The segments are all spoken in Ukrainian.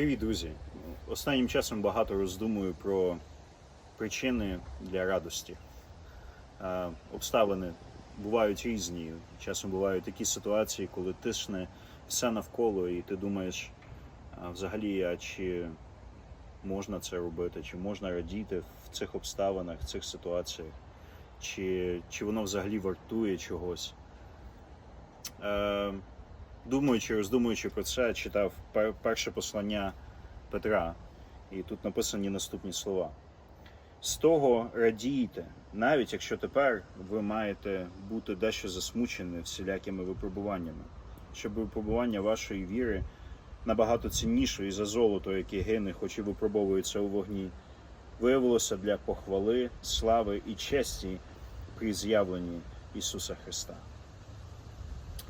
Привіт, друзі! Останнім часом багато роздумую про причини для радості. Е, Обставини бувають різні. Часом бувають такі ситуації, коли тисне все навколо, і ти думаєш, а взагалі, а чи можна це робити, чи можна радіти в цих обставинах, в цих ситуаціях, чи, чи воно взагалі вартує чогось. Думаючи, роздумуючи про це, читав перше послання Петра, і тут написані наступні слова. З того радійте, навіть якщо тепер ви маєте бути дещо засмучені всілякими випробуваннями, щоб випробування вашої віри набагато ціннішої за золото, яке гине, хоч і випробовується у вогні, виявилося для похвали, слави і честі при з'явленні Ісуса Христа.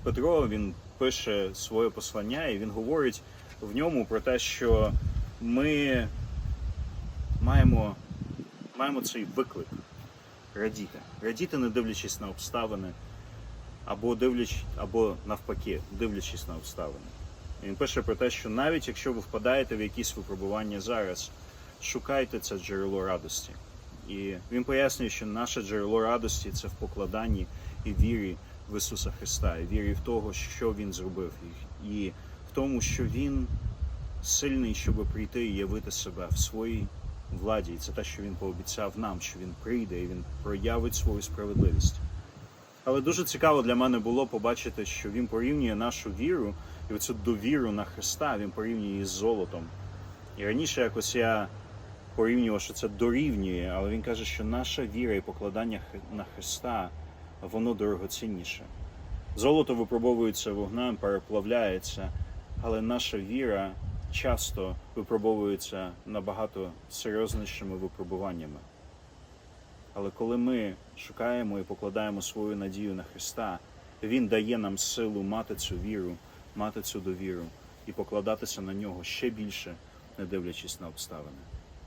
Петро він пише своє послання, і він говорить в ньому про те, що ми маємо, маємо цей виклик радіти. Радіти, не дивлячись на обставини, або дивлячись, або навпаки, дивлячись на обставини. Він пише про те, що навіть якщо ви впадаєте в якісь випробування зараз, шукайте це джерело радості. І він пояснює, що наше джерело радості це в покладанні і вірі в Ісуса Христа, і вірі в того, що Він зробив, і в тому, що Він сильний, щоб прийти і явити себе в своїй владі. І це те, що він пообіцяв нам, що він прийде і він проявить свою справедливість. Але дуже цікаво для мене було побачити, що він порівнює нашу віру і оцю довіру на Христа, він порівнює її з золотом. І раніше якось я порівнював, що це дорівнює, але він каже, що наша віра і покладання на Христа, воно дорогоцінніше. Золото випробовується вогнем, переплавляється, але наша віра часто випробовується набагато серйознішими випробуваннями. Але коли ми шукаємо і покладаємо свою надію на Христа, Він дає нам силу мати цю віру, мати цю довіру і покладатися на нього ще більше, не дивлячись на обставини.